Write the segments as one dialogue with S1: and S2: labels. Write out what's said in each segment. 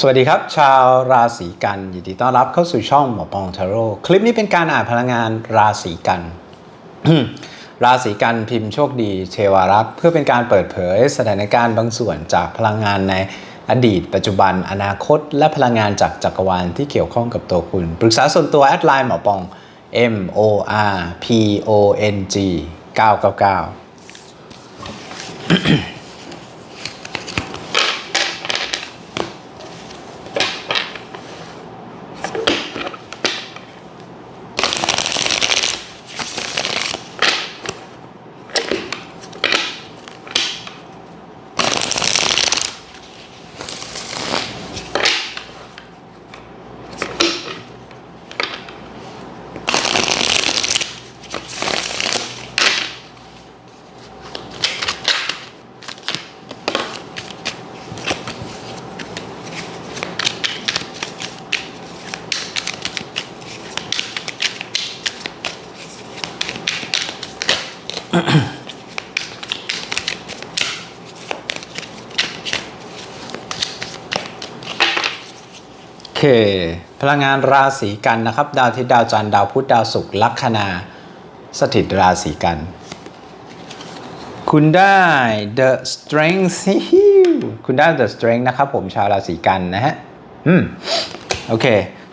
S1: สวัสดีครับ ชาวราศีกันยินดีต้อนรับเข้าสู่ช่องหมอปองทาโร่คลิปนี้เป็นการอ่านพลังงานราศีกัน ราศีกันพิมพ์โชคดีเทวารักษ์เพื่อเป็นการเปิดเผยสถานการณ์บางส่วนจากพลังงานในอดีต ปัจจุบัน อนาคต และพลังงานจากจักรวาลที่เกี่ยวข้องกับตัวคุณ ปรึกษาส่วนตัวแอดไลน์หมอปอง M O R P O N G 999 โอเค พ ลังงานราศีกันนะครับ ดาวทิตดาวจันทร์ดาวพุธดาวศุกร์ลัคนา สถิตราศีกัน คุณได้ the strength คุณได้ the strength นะครับผมชาวราศีกันนะฮะอืมโอเค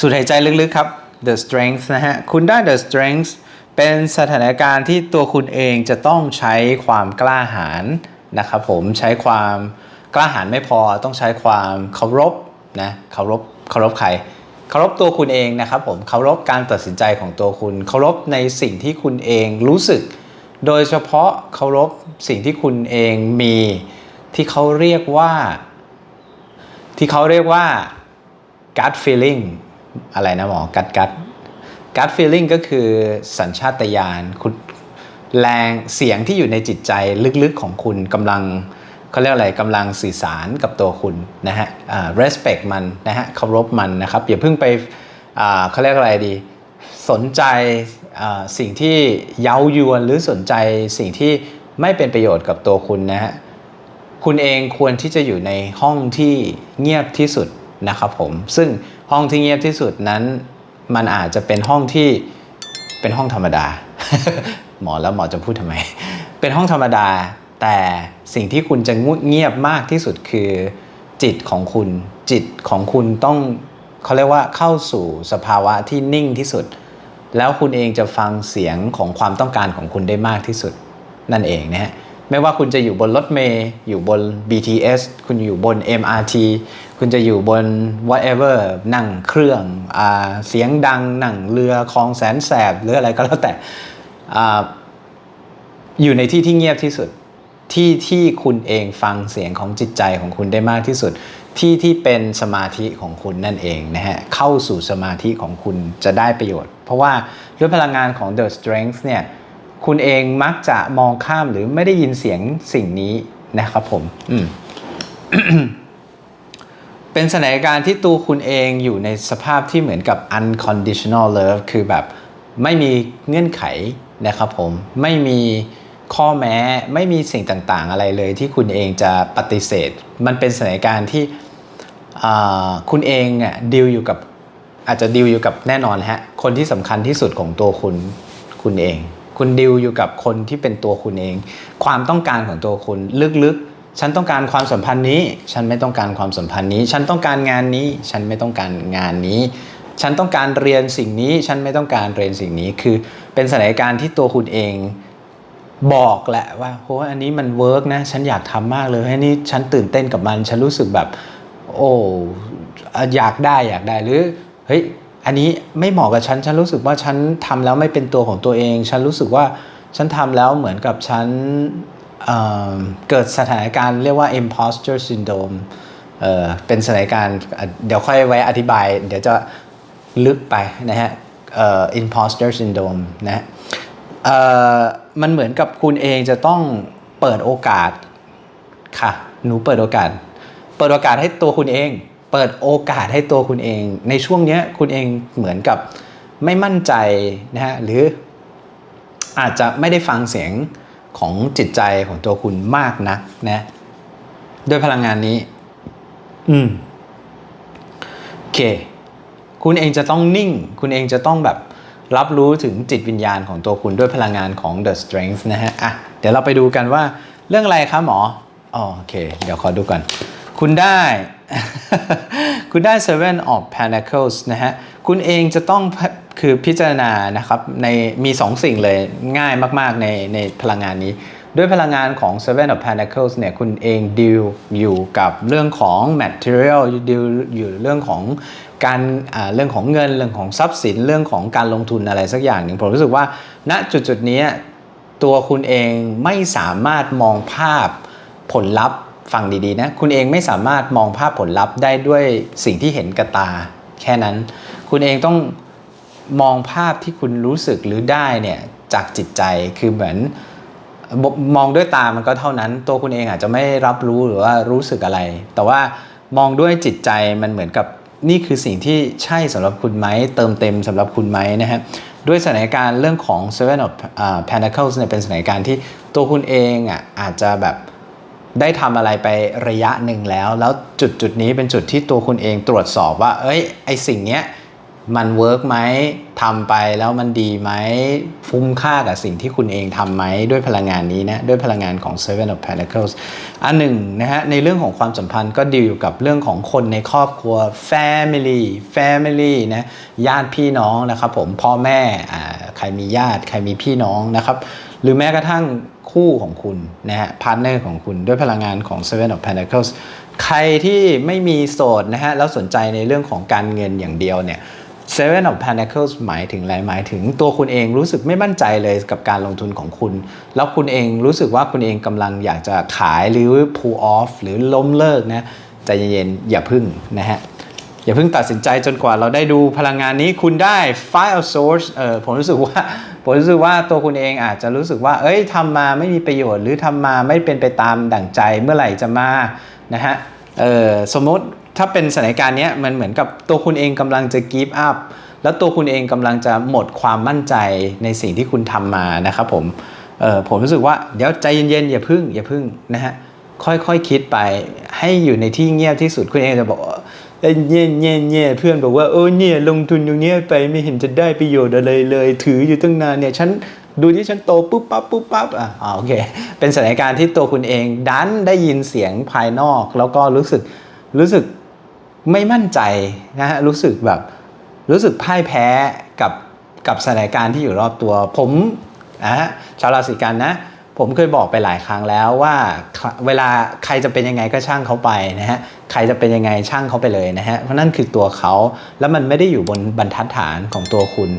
S1: สูดหายใจลึกๆครับ the strength นะฮะ คุณได้ the strength เป็นสถานการณ์ที่ตัวคุณเองจะต้องใช้ความกล้าหาญนะครับผมใช้ความกล้าหาญไม่พอต้องใช้ความเคารพนะเคารพเคารพใคร เคารพตัวคุณเองนะครับผมเคารพการตัดสินใจของตัวคุณ เคารพในสิ่งที่คุณเองรู้สึก โดยเฉพาะเคารพสิ่งที่คุณเองมีที่เขาเรียกว่า ที่เขาเรียกว่า gut feeling อะไรนะหมอ gut gut gut feeling ก็คือสัญชาตญาณคุณแรงเสียงที่อยู่ในจิตใจลึกๆของคุณกำลัง เขาเรียกอะไรกำลังสื่อสารกับตัวคุณนะฮะอ่า respect มันนะฮะเคารพมันนะครับอย่าเพิ่งไปอ่าเขาเรียกอะไรดี สนใจอ่าสิ่งที่เย้ายวนหรือสนใจสิ่งที่ไม่เป็นประโยชน์กับตัวคุณนะฮะคุณเองควรที่จะอยู่ในห้องที่เงียบที่สุดนะครับผม ซึ่งห้องที่เงียบที่สุดนั้น มันอาจจะเป็นห้องที่เป็นห้องธรรมดา หมอแล้วหมอจะพูดทำไม เป็นห้องธรรมดา แต่สิ่งที่คุณจะงเงียบมากที่สุดคือ จิตของคุณ จิตของคุณต้องเขาเรียกว่าเข้าสู่สภาวะที่นิ่งที่สุด แล้วคุณเองจะฟังเสียงของความต้องการของคุณได้มากที่สุด นั่นเองนะฮะไม่ว่าคุณจะอยู่บนรถเมย์อยู่บน BTS คุณอยู่บน MRT คุณจะอยู่บน whatever นั่งเครื่องอเสียงดังนั่งเรือคลองแสนแสบหรืออะไรก็แล้วแต่ออยู่ในที่ที่เงียบที่สุด ที่ที่คุณเองฟังเสียงของจิตใจของคุณได้มากที่สุด ที่ที่เป็นสมาธิของคุณนั่นเองนะฮะเข้าสู่สมาธิของคุณจะได้ประโยชน์ เพราะว่าด้วยพลังงานของ The Strength เนี่ยคุณเองมักจะมองข้ามหรือไม่ได้ยินเสียงสิ่งนี้นะครับผมอืมเป็นสถานการณ์ที่ตัวคุณเองอยู่ในสภาพที่เหมือนกับ unconditional love คือแบบไม่มีเงื่อนไขนะครับผม ไม่มี ข้อแม้ไม่มีสิ่งต่างๆ อะไรเลยที่คุณเองจะปฏิเสธ มันเป็นสถานการณ์ที่คุณเองอะดีลอยู่กับอาจจะดีลอยู่กับแน่นอนฮะคนที่สำคัญที่สุดของตัวคุณคุณเอง คุณดิวอยู่กับคนที่เป็นตัวคุณเอง ความต้องการของตัวคุณลึกๆ ฉันต้องการความสัมพันธ์นี้ ฉันไม่ต้องการความสัมพันธ์นี้ ฉันต้องการงานนี้ ฉันไม่ต้องการงานนี้ ฉันต้องการเรียนสิ่งนี้ ฉันไม่ต้องการเรียนสิ่งนี้คือเป็นสถานการณ์ที่ตัวคุณเอง บอกแหละว่าโหอันนี้มันเวิร์กนะ ฉันอยากทำมากเลยอันนี้ฉันตื่นเต้นกับมัน ฉันรู้สึกแบบ โอ้อยากได้อยากได้หรือเฮ้ยอันนี้ไม่เหมาะกับฉัน ฉันรู้สึกว่าฉันทำแล้วไม่เป็นตัวของตัวเอง ฉันรู้สึกว่าฉันทำแล้วเหมือนกับฉันเเกิดสถานการณ์เรียกว่า imposter syndrome เเป็นสถานการณ์เดี๋ยวค่อยไว้อธิบาย เดี๋ยวจะลึกไปนะฮะอ่อ imposter syndrome นะะ มันเหมือนกับคุณเองจะต้องเปิดโอกาสค่ะ หนูเปิดโอกาส เปิดโอกาสให้ตัวคุณเอง เปิดโอกาสให้ตัวคุณเอง ในช่วงเนี้ยคุณเองเหมือนกับไม่มั่นใจนะฮะหรืออาจจะไม่ได้ฟังเสียงของจิตใจของตัวคุณมากนักนะด้วยพลังงานนี้ อืมโอเค คุณเองจะต้องนิ่ง คุณเองจะต้องแบบ รับรู้ถึงจิตวิญญาณของตัวคุณด้วยพลังงานของ The Strength นะฮะอะเดี๋ยวเราไปดูกันว่าเรื่องอะไรครับหมออ๋อโอเค เดี๋ยวขอดูก่อน คุณได้ คุณได้ Seven of Pentacles นะฮะ คุณเองจะต้องคือพิจารณานะครับในมีสองสิ่งเลยง่ายมาก ๆ ในในพลังงานนี้ ด้วยพลังงานของ Seven of Pentacles เนี่ยคุณเองดีลอยู่กับเรื่องของ material ดีลอยู่เรื่องของการเรื่องของเงินเรื่องของทรัพย์สินเรื่องของการลงทุนอะไรสักอย่างหนึ่งผมรู้สึกว่าณจุดจุดนี้ตัวคุณเองไม่สามารถมองภาพผลลัพธ์ฟังดีๆนะคุณเองไม่สามารถมองภาพผลลัพธ์ได้ด้วยสิ่งที่เห็นกับตา แค่นั้น คุณเองต้องมองภาพที่คุณรู้สึกหรือได้เนี่ยจากจิตใจคือเหมือน มองด้วยตามันก็เท่านั้น ตัวคุณเองอาจจะไม่รับรู้หรือว่ารู้สึกอะไร แต่ว่ามองด้วยจิตใจมันเหมือนกับนี่คือสิ่งที่ใช่สำหรับคุณไหมเติมเต็มสำหรับคุณไหมนะฮะด้วยสถานการณ์เรื่องของ Seven of Pentacles เนี่ยเป็นสถานการณ์ที่ตัวคุณเองอะอาจจะแบบได้ทำอะไรไประยะหนึ่งแล้ว แล้วจุดจุดนี้เป็นจุดที่ตัวคุณเองตรวจสอบว่า เอ้ยไอสิ่งเนี้ย มันเวิร์กไหมทำไปแล้วมันดีไหมฟุ้มค่ากับสิ่งที่คุณเองทำไหมด้วยพลังงานนี้นะ ด้วยพลังงานของ Seven of Pentacles อันหนึ่งนะฮะ ในเรื่องของความสัมพันธ์ก็ดีอยู่กับเรื่องของคนในครอบครัว Family Family นะญาติพี่น้องนะครับผมพ่อแม่อ่าใครมีญาติใครมีพี่น้องนะครับหรือแม้กระทั่งคู่ของคุณนะฮะพาร์ทเนอร์ของคุณด้วยพลังงานของ Seven of Pentacles ใครที่ไม่มีโสดนะฮะแล้วสนใจในเรื่องของการเงินอย่างเดียวเนี่ย Seven of Pentacles หมายถึงอะไรหมายถึงตัวคุณเองรู้สึกไม่มั่นใจเลยกับการลงทุนของคุณ แล้วคุณเองรู้สึกว่าคุณเองกำลังอยากจะขายหรือ pull off หรือล้มเลิกนะใจเย็นๆอย่าพึ่งนะฮะอย่าเพิ่งตัดสินใจจนกว่าเราได้ดูพลังงานนี้คุณได้ File Source เออผมรู้สึกว่าผมรู้สึกว่าตัวคุณเองอาจจะรู้สึกว่า เอ้ยทำมาไม่มีประโยชน์ หรือทำมาไม่เป็นไปตามดั่งใจเมื่อไหร่จะมานะฮะเออสมมติ ถ้าเป็นสถานการณ์นี้มันเหมือนกับตัวคุณเองกำลังจะ give up แล้วตัวคุณเองกำลังจะหมดความมั่นใจในสิ่งที่คุณทำมานะครับผมเออผมรู้สึกว่าเดี๋ยวใจเย็นๆอย่าพึ่งอย่าพึ่งนะฮะค่อยๆคคิดไปให้อยู่ในที่เงียบที่สุดคุณเองจะบอกว่าเงี้ยเงี้ยเงี้ยเพื่อนบอกว่าเออเนี่ยลงทุนตรงเนี้ยไปไม่เห็นจะได้ประโยชน์อะไรเลย ถืออยู่ตั้งนานเนี่ยฉันดูที่ฉันโตปุ๊บปั๊บปุ๊บปั๊บอะอ่าโอเค เป็นสถานการณ์ที่ตัวคุณเองดันได้ยินเสียงภายนอก แล้วก็รู้สึกรู้สึก ไม่มั่นใจนะฮะรู้สึกแบบรู้สึกพ่ายแพ้กับกับสถานการณ์ที่อยู่รอบตัว ผมนะฮะชาวราศีกันนะ ผมเคยบอกไปหลายครั้งแล้วว่าเวลาใครจะเป็นยังไงก็ช่างเขาไปนะฮะใครจะเป็นยังไงช่างเขาไปเลยนะฮะเพราะนั่นคือตัวเขาแล้วมันไม่ได้อยู่บนบรรทัดฐานของตัวคุณ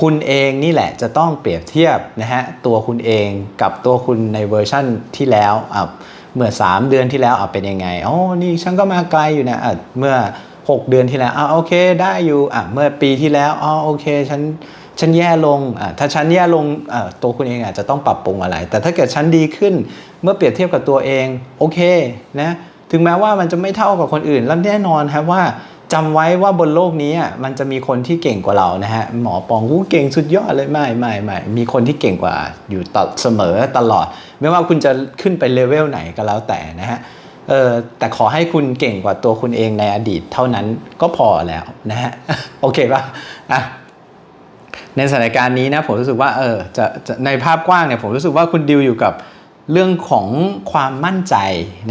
S1: คุณเองนี่แหละจะต้องเปรียบเทียบนะฮะตัวคุณเองกับตัวคุณในเวอร์ชั่นที่แล้วอะ เมื่อ 3 เดือนที่แล้วอะเป็นยังไงอ๋อนี่ฉันก็มาไกลอยู่นะอะเมื่อ 6 เดือนที่แล้วอะโอเคได้อยู่อะเมื่อปีที่แล้วอ๋อโอเคฉันฉันแย่ลงอะถ้าฉันแย่ลงอะตัวคุณเองอาจจะต้องปรับปรุงอะไร แต่ถ้าเกิดฉันดีขึ้นเมื่อเปรียบเทียบกับตัวเองโอเคนะถึงแม้ว่ามันจะไม่เท่ากับคนอื่นแล้วแน่นอนครับว่า จำไว้ว่าบนโลกนี้มันจะมีคนที่เก่งกว่าเรานะฮะหมอปองหูเก่งสุดยอดเลยไม่ไม่ไม่มีคนที่เก่งกว่าอยู่ตลอดเสมอตลอด ไม่ว่าคุณจะขึ้นไปเลเวลไหนก็แล้วแต่นะฮะเออแต่ขอให้คุณเก่งกว่าตัวคุณเองในอดีตเท่านั้นก็พอแล้วนะฮะโอเคป่ะอะในสถานการณ์นี้นะผมรู้สึกว่าเออจะจะในภาพกว้างเนี่ยผมรู้สึกว่าคุณดิวอยู่กับเรื่องของความมั่นใจ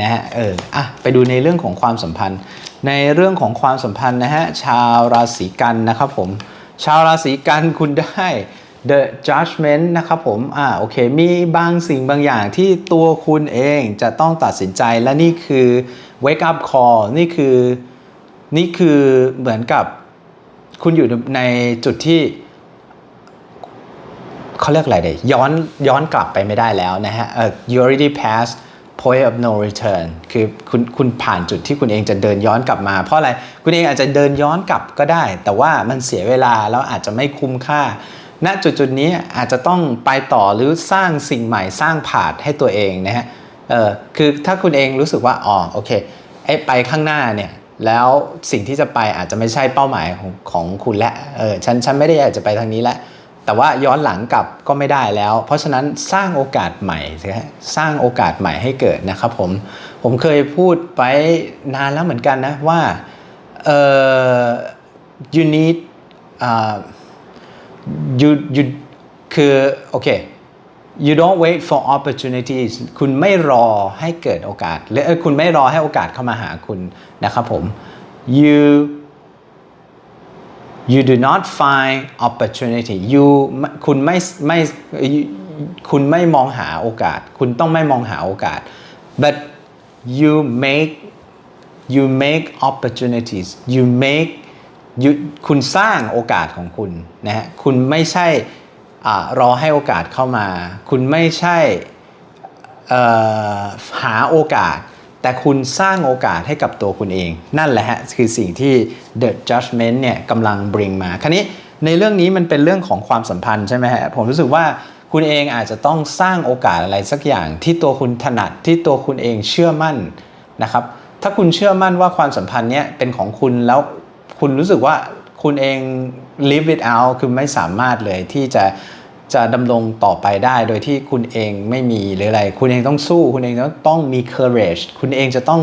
S1: นะฮะเอออะไปดูในเรื่องของความสัมพันธ์ ในเรื่องของความสัมพันธ์นะฮะชาวราศีกันนะครับผมชาวราศีกันคุณได้ The Judgment นะครับผมอ่าโอเค มีบางสิ่งบางอย่างที่ตัวคุณเองจะต้องตัดสินใจและนี่คือ wake up call นี่คือนี่คือเหมือนกับคุณอยู่ในจุดที่เขาเรียกอะไรเดยย้อนย้อนกลับไปไม่ได้แล้วนะฮะเออ you already passed point of no return คือคุณคุณผ่านจุดที่คุณเองจะเดินย้อนกลับมา เพราะอะไรคุณเองอาจจะเดินย้อนกลับก็ได้ แต่ว่ามันเสียเวลาแล้วอาจจะไม่คุ้มค่า ณจุดจุดนี้อาจจะต้องไปต่อหรือสร้างสิ่งใหม่สร้างผาดให้ตัวเองนะฮะเออคือถ้าคุณเองรู้สึกว่าอ๋อโอเคไอ้ไปข้างหน้าเนี่ยแล้วสิ่งที่จะไปอาจจะไม่ใช่เป้าหมายของของคุณและเออฉันฉันไม่ได้อยากจะไปทางนี้แล้ว แต่ว่าย้อนหลังกลับก็ไม่ได้แล้ว เพราะฉะนั้นสร้างโอกาสใหม่สิฮะสร้างโอกาสใหม่ให้เกิดนะครับผมผมเคยพูดไปนานแล้วเหมือนกันนะว่า uh, you need uh, you you คือโอเค you don't wait for opportunities คุณไม่รอให้เกิดโอกาสหรือคุณไม่รอให้โอกาสเข้ามาหาคุณนะครับผม you you do not find opportunity you คุณไม่ไม่คุณไม่มองหาโอกาส คุณต้องไม่มองหาโอกาส but you make you make opportunities you make you คุณสร้างโอกาสของคุณนะฮะคุณไม่ใช่อารอให้โอกาสเข้ามา คุณไม่ใช่หาโอกาส แต่คุณสร้างโอกาสให้กับตัวคุณเอง นั่นแหละฮะคือสิ่งที่ the judgment เนี่ยกำลัง bring มาคราวนี้ในเรื่องนี้มันเป็นเรื่องของความสัมพันธ์ใช่ไหมฮะผมรู้สึกว่าคุณเองอาจจะต้องสร้างโอกาสอะไรสักอย่างที่ตัวคุณถนัดที่ตัวคุณเองเชื่อมั่นนะครับถ้าคุณเชื่อมั่นว่าความสัมพันธ์เนี้ยเป็นของคุณแล้วคุณรู้สึกว่าคุณเอง live it out คือไม่สามารถเลยที่จะ จะดำรงต่อไปได้โดยที่คุณเองไม่มีหรืออะไร คุณเองต้องสู้ คุณเองต้องต้องมี courage คุณเองจะต้อง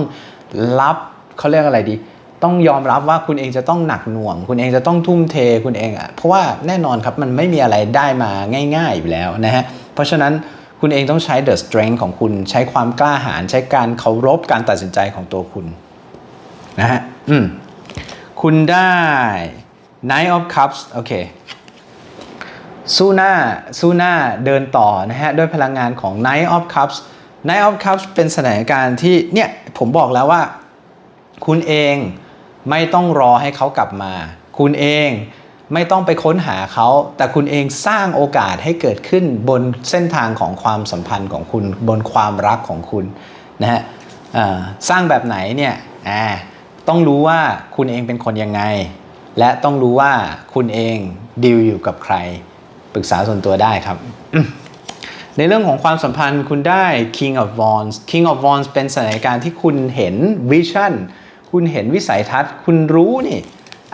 S1: รับเขาเรียกอะไรดี ต้องยอมรับว่าคุณเองจะต้องหนักหน่วง คุณเองจะต้องทุ่มเทคุณเองอะเพราะว่าแน่นอนครับมันไม่มีอะไรได้มาง่าย ๆ อยู่แล้วนะฮะเพราะฉะนั้นคุณเองต้องใช้ the strength ของคุณใช้ความกล้าหาญใช้การเคารพการตัดสินใจของตัวคุณนะฮะอืมคุณได้ Knight of Cups โอเค สู้หน้าสู้หน้าเดินต่อนะฮะด้วยพลังงานของ Knight of Cups Knight of Cups เป็นสถานการณ์ที่เนี่ยผมบอกแล้วว่า คุณเองไม่ต้องรอให้เขากลับมา คุณเองไม่ต้องไปค้นหาเขา แต่คุณเองสร้างโอกาสให้เกิดขึ้นบนเส้นทางของความสัมพันธ์ของคุณบนความรักของคุณนะฮะสร้างแบบไหนเนี่ยอ่าต้องรู้ว่าคุณเองเป็นคนยังไง และต้องรู้ว่าคุณเองดีลอยู่กับใคร ปรึกษาส่วนตัวได้ครับ ในเรื่องของความสัมพันธ์คุณได้ King of Wands King of Wands เป็นสถานการณ์ที่คุณเห็น Vision คุณเห็นวิสัยทัศน์ คุณรู้นี่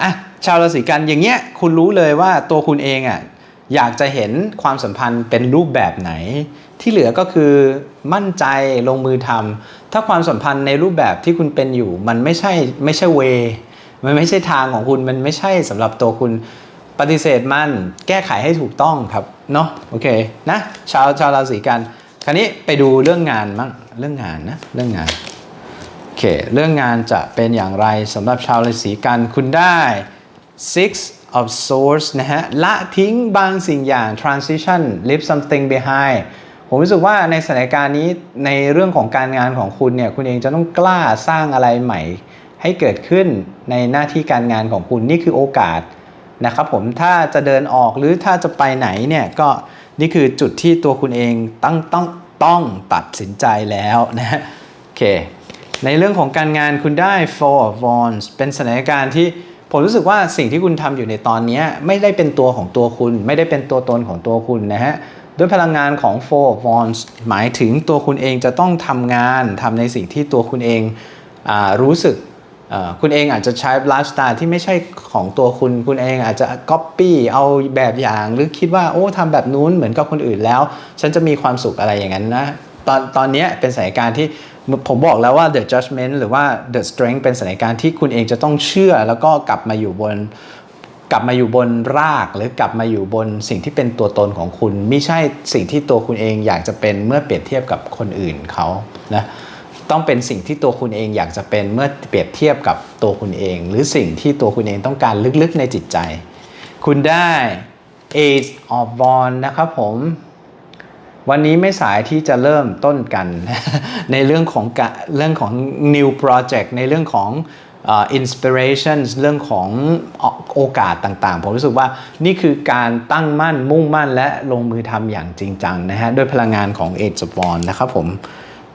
S1: อะชาวราศีกันอย่างเงี้ยคุณรู้เลยว่าตัวคุณเองอะอยากจะเห็นความสัมพันธ์เป็นรูปแบบไหน ที่เหลือก็คือมั่นใจลงมือทำถ้าความสัมพันธ์ในรูปแบบที่คุณเป็นอยู่ มันไม่ใช่ไม่ใช่เวมันไม่ใช่ทางของคุณมันไม่ใช่สำหรับตัวคุณ ปฏิเสธมันแก้ไขให้ถูกต้องครับเนาะโอเคนะชาวชาวราศีกัน คราวนี้ไปดูเรื่องงานมั้งเรื่องงานนะเรื่องงานโอเคเรื่องงานจะเป็นอย่างไรสำหรับชาวราศีกันคุณได้ six of swords นะฮะละทิ้งบางสิ่งอย่าง transition leave something behind ผมรู้สึกว่าในสถานการณ์นี้ในเรื่องของการงานของคุณเนี่ยคุณเองจะต้องกล้าสร้างอะไรใหม่ ให้เกิดขึ้นในหน้าที่การงานของคุณนี่คือโอกาส นะครับผมถ้าจะเดินออกหรือถ้าจะไปไหนเนี่ยก็นี่คือจุดที่ตัวคุณเองต้องต้องต้องตัดสินใจแล้วนะฮะโอเคในเรื่องของการงานคุณได้ Four of Wands เป็นสถานการณ์ที่ผมรู้สึกว่าสิ่งที่คุณทำอยู่ในตอนนี้ไม่ได้เป็นตัวของตัวคุณ ไม่ได้เป็นตัวตนของตัวคุณนะฮะด้วยพลังงานของ Four of Wands หมายถึงตัวคุณเองจะต้องทำงานทำในสิ่งที่ตัวคุณเองอรู้สึก คุณเองอาจจะใช้ไลฟ์สไตล์ที่ไม่ใช่ของตัวคุณ คุณเองอาจจะก๊อปปี้เอาแบบอย่าง หรือคิดว่าโอ้ทำแบบนู้นเหมือนกับคนอื่นแล้ว ฉันจะมีความสุขอะไรอย่างนั้นนะตอนตอนนี้เป็นสถานการณ์ที่ผมบอกแล้วว่า the judgment หรือว่า the strength เป็นสถานการณ์ที่คุณเองจะต้องเชื่อ แล้วก็กลับมาอยู่บน กลับมาอยู่บนรากหรือกลับมาอยู่บนสิ่งที่เป็นตัวตนของคุณ ไม่ใช่สิ่งที่ตัวคุณเองอยากจะเป็นเมื่อเปรียบเทียบกับคนอื่นเขานะ ต้องเป็นสิ่งที่ตัวคุณเองอยากจะเป็นเมื่อเปรียบเทียบกับตัวคุณเอง หรือสิ่งที่ตัวคุณเองต้องการลึกๆในจิตใจ คุณได้ Ace of w a n d นะครับผมวันนี้ไม่สายที่จะเริ่มต้นกัน ในเรื่องของเรื่องของ new project ในเรื่องของ inspiration เรื่องของโอกาสต่างๆ ผมรู้สึกว่านี่คือการตั้งมั่นมุ่งมั่นและลงมือทำอย่างจริงจังนะฮะด้วยพลังงานของ Age of w a n d นะครับผม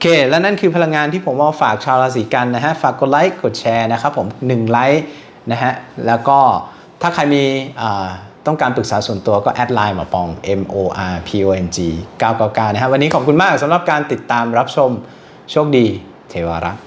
S1: เค และนั่นคือพลังงานที่ผมเอาฝากชาวราศีกันนะฮะ ฝากกดไลค์ กดแชร์นะครับผม1ไลค์นะฮะ แล้วก็ถ้าใครมีต้องการปรึกษาส่วนตัวก็แอดไลน์มาปอง M O R P O N G 999 นะฮะ วันนี้ขอบคุณมากสำหรับการติดตามรับชม โชคดี เทวารักษ์